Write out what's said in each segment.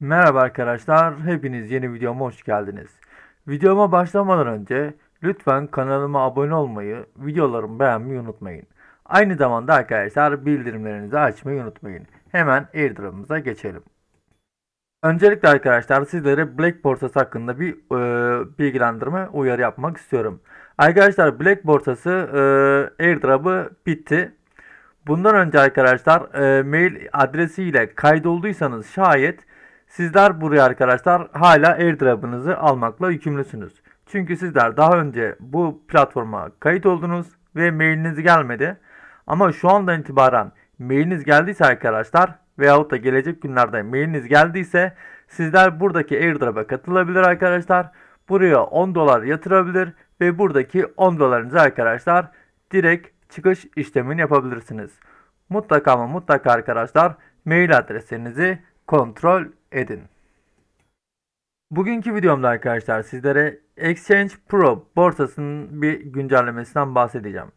Merhaba arkadaşlar, hepiniz yeni videoma hoş geldiniz. Videoma başlamadan önce lütfen kanalıma abone olmayı, videolarımı beğenmeyi unutmayın. Aynı zamanda arkadaşlar bildirimlerinizi açmayı unutmayın. Hemen airdrop'umuza geçelim. Öncelikle arkadaşlar sizlere Black borsası hakkında bir e, bilgilendirme uyarı yapmak istiyorum. Arkadaşlar Black borsası e, airdrop'ı bitti. Bundan önce arkadaşlar e, mail adresiyle kaydolduysanız şayet sizler buraya arkadaşlar hala airdrop'ınızı almakla yükümlüsünüz. Çünkü sizler daha önce bu platforma kayıt oldunuz ve mailiniz gelmedi. Ama şu andan itibaren mailiniz geldiyse arkadaşlar veyahut da gelecek günlerde mailiniz geldiyse sizler buradaki airdrop'a katılabilir arkadaşlar. Buraya 10 dolar yatırabilir ve buradaki 10 dolarınızı arkadaşlar direkt çıkış işlemini yapabilirsiniz. Mutlaka ama mutlaka arkadaşlar mail adreslerinizi kontrol edin. Bugünkü videomda arkadaşlar sizlere Exchange Pro borsasının bir güncellemesinden bahsedeceğim.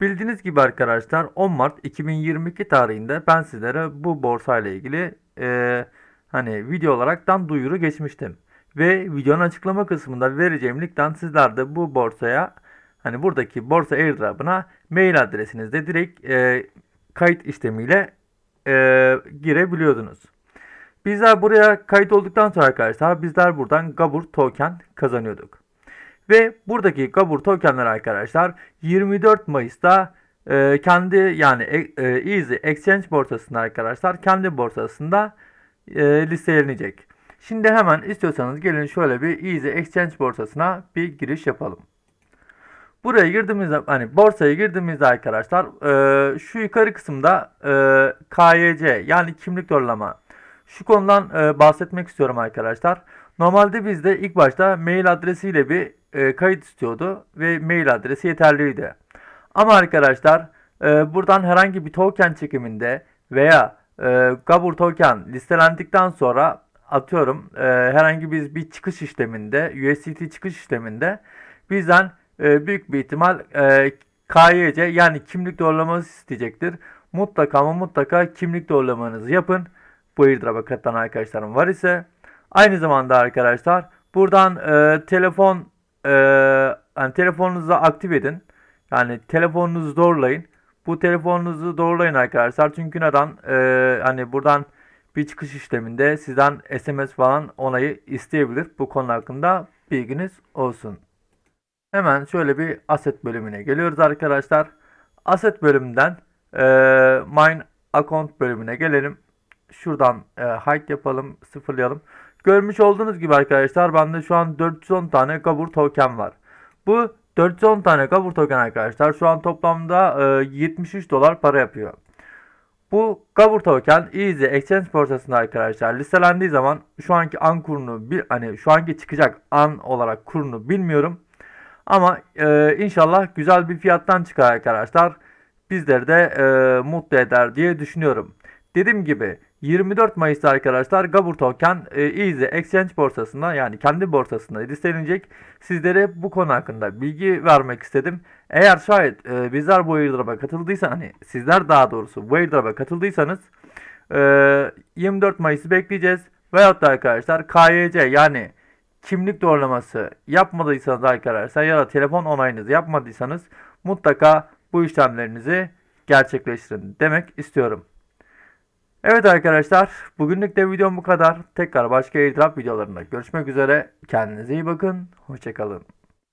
Bildiğiniz gibi arkadaşlar 10 Mart 2022 tarihinde ben sizlere bu borsa ile ilgili e, hani video olaraktan duyuru geçmiştim. Ve videonun açıklama kısmında vereceğim linkten sizler de bu borsaya hani buradaki borsa airdrop'ına mail adresinizde direkt e, kayıt işlemiyle e, girebiliyordunuz. Bizler buraya kayıt olduktan sonra arkadaşlar bizler buradan Gabur token kazanıyorduk. Ve buradaki Gabur tokenler arkadaşlar 24 Mayıs'ta e, kendi yani e, e, Easy Exchange borsasında arkadaşlar kendi borsasında e, listelenecek. Şimdi hemen istiyorsanız gelin şöyle bir Easy Exchange borsasına bir giriş yapalım. Buraya girdiğimizde hani borsaya girdiğimizde arkadaşlar e, şu yukarı kısımda e, KYC yani kimlik doğrulama şu konudan e, bahsetmek istiyorum arkadaşlar. Normalde bizde ilk başta mail adresiyle bir e, kayıt istiyordu ve mail adresi yeterliydi. Ama arkadaşlar e, buradan herhangi bir token çekiminde veya e, Gabur token listelendikten sonra atıyorum e, herhangi bir, bir çıkış işleminde USDT çıkış işleminde bizden e, büyük bir ihtimal e, KYC yani kimlik doğrulaması isteyecektir. Mutlaka ama mutlaka kimlik doğrulamanızı yapın. Bu airdrop'a katılan arkadaşlarım var ise. Aynı zamanda arkadaşlar buradan e, telefon e, yani telefonunuzu aktif edin. Yani telefonunuzu doğrulayın. Bu telefonunuzu doğrulayın arkadaşlar. Çünkü neden? E, hani buradan bir çıkış işleminde sizden SMS falan onayı isteyebilir. Bu konu hakkında bilginiz olsun. Hemen şöyle bir asset bölümüne geliyoruz arkadaşlar. Asset bölümünden e, mine account bölümüne gelelim. Şuradan e, hide yapalım, sıfırlayalım. Görmüş olduğunuz gibi arkadaşlar bende şu an 410 tane Gabur token var. Bu 410 tane Gabur token arkadaşlar şu an toplamda e, 73 dolar para yapıyor. Bu Gabur token Easy Exchange borsasında arkadaşlar listelendiği zaman şu anki an kurunu bir hani şu anki çıkacak an olarak kurunu bilmiyorum. Ama e, inşallah güzel bir fiyattan çıkar arkadaşlar. Bizleri de e, mutlu eder diye düşünüyorum. Dediğim gibi 24 Mayıs'ta arkadaşlar Gabur Token e, Easy Exchange borsasında yani kendi borsasında listelenecek. Sizlere bu konu hakkında bilgi vermek istedim. Eğer şayet e, bizler bu airdrop'a katıldıysa hani sizler daha doğrusu bu airdrop'a katıldıysanız e, 24 Mayıs'ı bekleyeceğiz. Veyahut da arkadaşlar KYC yani kimlik doğrulaması yapmadıysanız arkadaşlar ya da telefon onayınızı yapmadıysanız mutlaka bu işlemlerinizi gerçekleştirin demek istiyorum. Evet arkadaşlar bugünlük de videom bu kadar. Tekrar başka airdrop videolarında görüşmek üzere. Kendinize iyi bakın. Hoşçakalın.